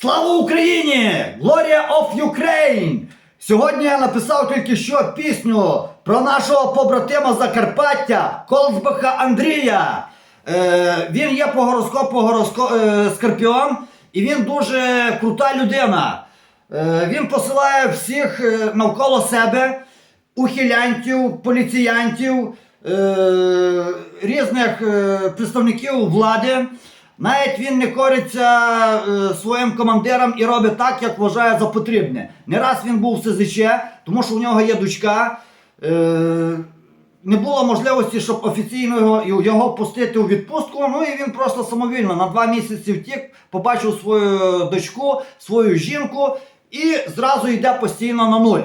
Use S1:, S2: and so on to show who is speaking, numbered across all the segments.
S1: Слава Україні! Gloria of Ukraine! Сьогодні я написав тільки що пісню про нашого побратима Закарпаття Колзбаха Андрія. Е, він є по гороскопу гороско, е, Скорпіон, і він дуже крута людина. Е, він посилає всіх е, навколо себе ухилянтів, поліціянтів, е, різних е, представників влади. Навіть він не кориться е, своїм командирам і робить так, як вважає за потрібне. Не раз він був в СЗЧ, тому що у нього є дочка. Е, не було можливості, щоб офіційно його, пустити у відпустку. Ну і він просто самовільно на два місяці втік, побачив свою дочку, свою жінку і зразу йде постійно на нуль.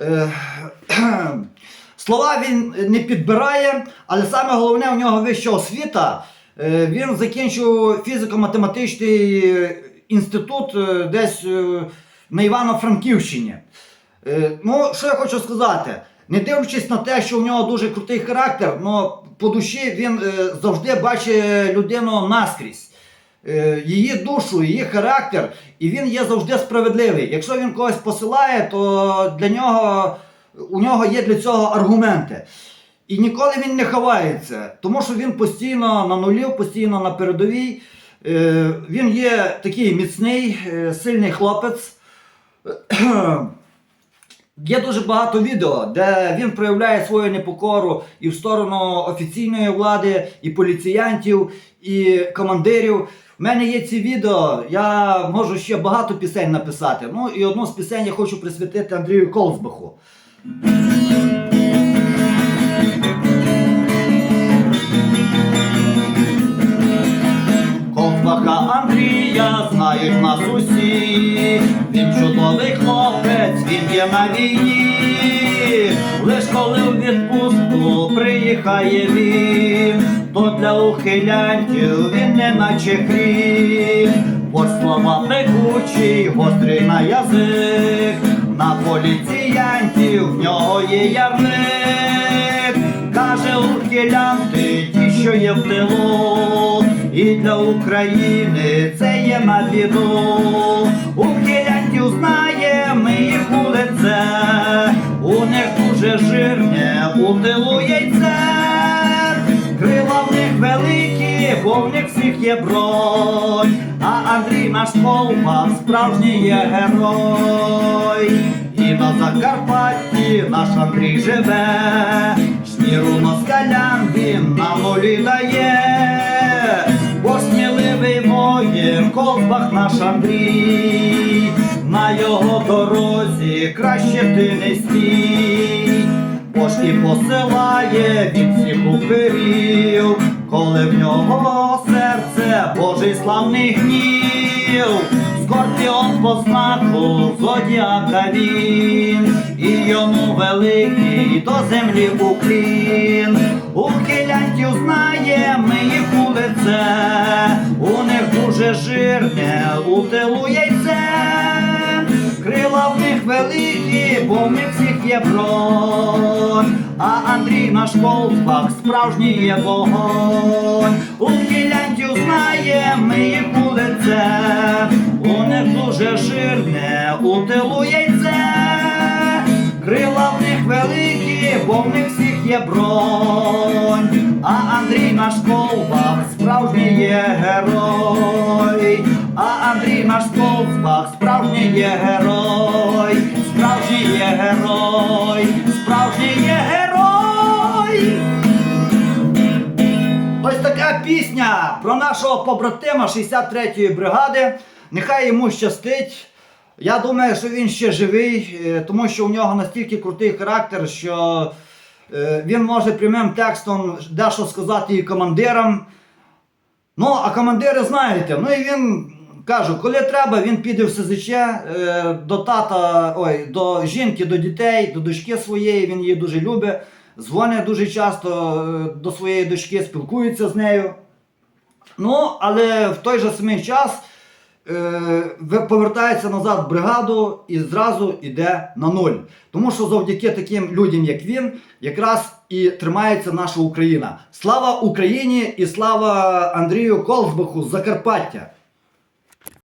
S1: Е, Слова він не підбирає, але саме головне у нього вища освіта. Е, Він закінчив фізико-математичний інститут е, десь е, на Івано-Франківщині. Е, Ну, що я хочу сказати? Не дивлячись на те, що у нього дуже крутий характер, але по душі він е, завжди бачить людину наскрізь. Е, Її душу, її характер, і він є завжди справедливий. Якщо він когось посилає, то для нього у нього є для цього аргументи. І ніколи він не ховається, тому що він постійно на нулі, постійно на передовій. Е, Він є такий міцний, е, сильний хлопець. Є дуже багато відео, де він проявляє свою непокору і в сторону офіційної влади, і поліціянтів, і командирів. У мене є ці відео, я можу ще багато пісень написати. Ну і одну з пісень я хочу присвятити Андрію Колзбаху. Він чудовий хлопець, він є на війні. Лиш коли в відпустку приїхає він, то для ухилянтів він не наче хрін. Бо слова пекучі, гострий на язик, на поліціянтів в нього є ярлик. Каже ухилянти, ті, що є в тилу, і для України це є на біду. Жирне, у тилу яйце. Крила в них великі, бо в них всіх є бронь, а Андрій наш колпак справжній є герой. І на Закарпатті наш Андрій живе, шніру москалям він на волі дає, бо сміливий воїн, колпак наш Андрій, на його дорозі краще ти не стій. Пошті посилає від всіх упирів, коли в нього серце Божий славний гнів, скорпіон по знаку зодіака він, і йому великий до землі уклін. Ухилянтів знає, ми їх у лице, у них дуже жирне, у тилу яйце. Крила в них великі, бо в них всіх є А Андрій наш колпак справжній вогонь. Ухилянтів знає, ми у лице. У них дуже жирне, у тилу яйце. Крила в них великі, бо в них всіх є бронь. А Андрій наш колпак справжній є герой. А Андрій наш колпак справжній є герой. Справжній є герой. Справжній є герой. Ось така пісня про нашого побратима 63-ї бригади. Нехай йому щастить. Я думаю, що він ще живий, е, тому що у нього настільки крутий характер, що е, він може прямим текстом дещо сказати і командирам. Ну, а командири знаєте, ну і він кажу, коли треба, він піде в СЗЧ е, до тата, ой, до жінки, до дітей, до дочки своєї, він її дуже любить. Дзвонить дуже часто е, до своєї дочки, спілкується з нею. Ну, але в той же самий час е, повертається назад в бригаду і зразу йде на нуль. Тому що завдяки таким людям, як він, якраз і тримається наша Україна. Слава Україні і слава Андрію Колзбаху з Закарпаття!